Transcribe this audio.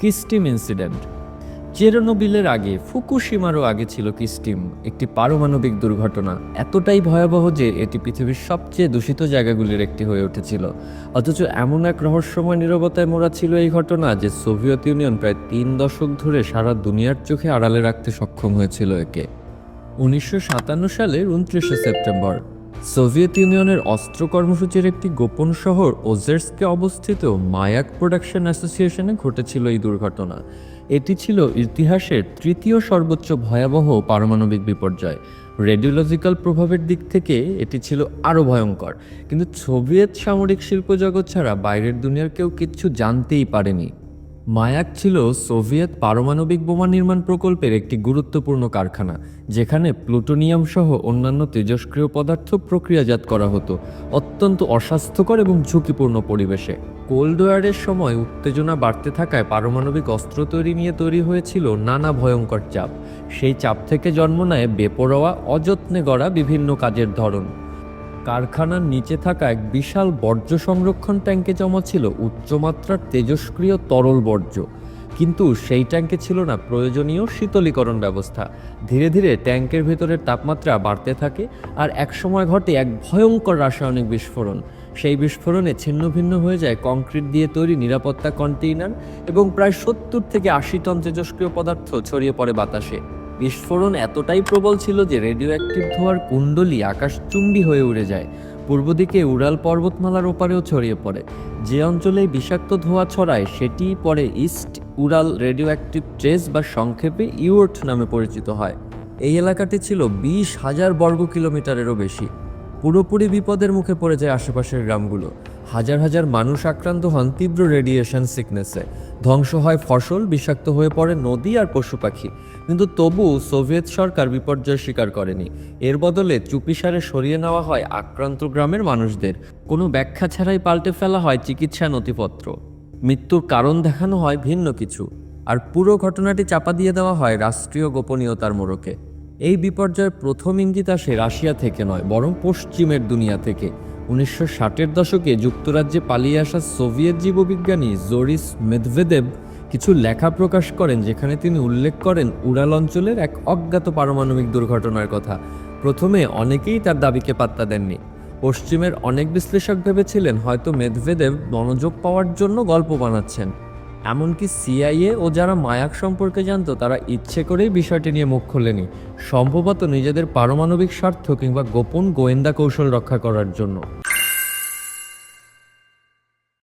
কিস্টিম incident. চেরনোবিলের আগে, ফুকুশিমারও আগে ছিল কিস্টিম, একটি পারমাণবিক দুর্ঘটনা। এতটাই ভয়াবহ যে এটি পৃথিবীর সবচেয়ে দূষিত জায়গাগুলির একটি হয়ে উঠেছিল। অথচ এমন এক রহস্যময় নীরবতায় মোড়া ছিল এই ঘটনা যে সোভিয়েত ইউনিয়ন প্রায় তিন দশক ধরে সারা দুনিয়ার চোখে আড়ালে রাখতে সক্ষম হয়েছিল একে। উনিশশো সাতান্ন সালের উনত্রিশে সেপ্টেম্বর সোভিয়েত ইউনিয়নের অস্ত্র কর্মসূচির একটি গোপন শহর ওজের্সকে অবস্থিত মায়াক প্রোডাকশন অ্যাসোসিয়েশনে ঘটেছিল এই দুর্ঘটনা। এটি ছিল ইতিহাসের তৃতীয় সর্বোচ্চ ভয়াবহ পারমাণবিক বিপর্যয়। রেডিওলজিক্যাল প্রভাবের দিক থেকে এটি ছিল আরও ভয়ঙ্কর। কিন্তু সোভিয়েত সামরিক শিল্প জগৎ ছাড়া বাইরের দুনিয়ার কেউ কিচ্ছু জানতেই পারেনি। মায়াক ছিল সোভিয়েত পারমাণবিক বোমা নির্মাণ প্রকল্পের একটি গুরুত্বপূর্ণ কারখানা, যেখানে প্লুটোনিয়াম সহ অন্যান্য তেজস্ক্রিয় পদার্থ প্রক্রিয়াজাত করা হতো, অত্যন্ত অস্বাস্থ্যকর এবং ঝুঁকিপূর্ণ পরিবেশে। কোল্ড ওয়ারের সময় উত্তেজনা বাড়তে থাকায় পারমাণবিক অস্ত্র তৈরি নিয়ে তৈরি হয়েছিল নানা ভয়ঙ্কর চাপ। সেই চাপ থেকে জন্ম নেয় বেপরোয়া, অযত্নে গড়া বিভিন্ন কাজের ধরন। কারখানার নিচে থাকা এক বিশাল বর্জ্য সংরক্ষণ ট্যাঙ্কে জমা ছিল উচ্চমাত্রার তেজস্ক্রিয় তরল বর্জ্য। কিন্তু সেই ট্যাঙ্কে ছিল না প্রয়োজনীয় শীতলীকরণ ব্যবস্থা। ধীরে ধীরে ট্যাঙ্কের ভেতরের তাপমাত্রা বাড়তে থাকে আর একসময় ঘটে এক ভয়ঙ্কর রাসায়নিক বিস্ফোরণ। সেই বিস্ফোরণে ছিন্ন ভিন্ন হয়ে যায় কংক্রিট দিয়ে তৈরি নিরাপত্তা কন্টেইনার এবং প্রায় সত্তর থেকে আশি টন তেজস্ক্রিয় পদার্থ ছড়িয়ে পড়ে বাতাসে। বিস্ফোরণ এতটাই প্রবল ছিল যে রেডিও অ্যাক্টিভ ধোয়ার কুণ্ডলি আকাশচুম্বী হয়ে উড়ে যায়। পূর্ব দিকে উড়াল পর্বতমালার ওপারেও ছড়িয়ে পড়ে। যে অঞ্চলে বিষাক্ত ধোঁয়া ছড়ায় সেটি পরে ইস্ট উড়াল রেডিও অ্যাক্টিভ ট্রেস বা সংক্ষেপে ইউর্ট নামে পরিচিত হয়। এই এলাকাটি ছিল বিশ হাজার বর্গ কিলোমিটারেরও বেশি। পুরোপুরি বিপদের মুখে পড়ে যায় আশেপাশের গ্রামগুলো। হাজার হাজার মানুষ আক্রান্ত হন তীব্র রেডিয়েশন সিকনেসে ধ্বংস হয় ফসল, বিষাক্ত হয়ে পড়ে নদী আর পশু পাখি। কিন্তু তবু সোভিয়েত সরকার বিপর্যয় স্বীকার করেনি। এর বদলে চুপিসারে সরিয়ে নেওয়া হয় আক্রান্ত গ্রামের মানুষদের। কোনো ব্যাখ্যা ছাড়াই পাল্টে ফেলা হয় চিকিৎসা নথিপত্র। মৃত্যুর কারণ দেখানো হয় ভিন্ন কিছু। আর পুরো ঘটনাটি চাপা দিয়ে দেওয়া হয় রাষ্ট্রীয় গোপনীয়তার মোড়কে। এই বিপর্যয়ের প্রথম ইঙ্গিত আসে রাশিয়া থেকে নয়, বরং পশ্চিমের দুনিয়া থেকে। উনিশশো ষাটের দশকে যুক্তরাজ্যে পালিয়ে আসা সোভিয়েত জীববিজ্ঞানী জোরিস মেদভেদেব কিছু লেখা প্রকাশ করেন যেখানে তিনি উল্লেখ করেন উড়াল অঞ্চলের এক অজ্ঞাত পারমাণবিক দুর্ঘটনার কথা। প্রথমে অনেকেই তার দাবিকে পাত্তা দেননি। পশ্চিমের অনেক বিশ্লেষক ভেবেছিলেন হয়তো মেদভেদেব মনোযোগ পাওয়ার জন্য গল্প বানাচ্ছেন। এমনকি সিআইএ ও যারা মায়াক সম্পর্কে জানত, তারা ইচ্ছে করেই বিষয়টি নিয়ে মুখ খোলেনি। সম্ভবত নিজেদের পারমাণবিক স্বার্থ কিংবা গোপন গোয়েন্দা কৌশল রক্ষা করার জন্য।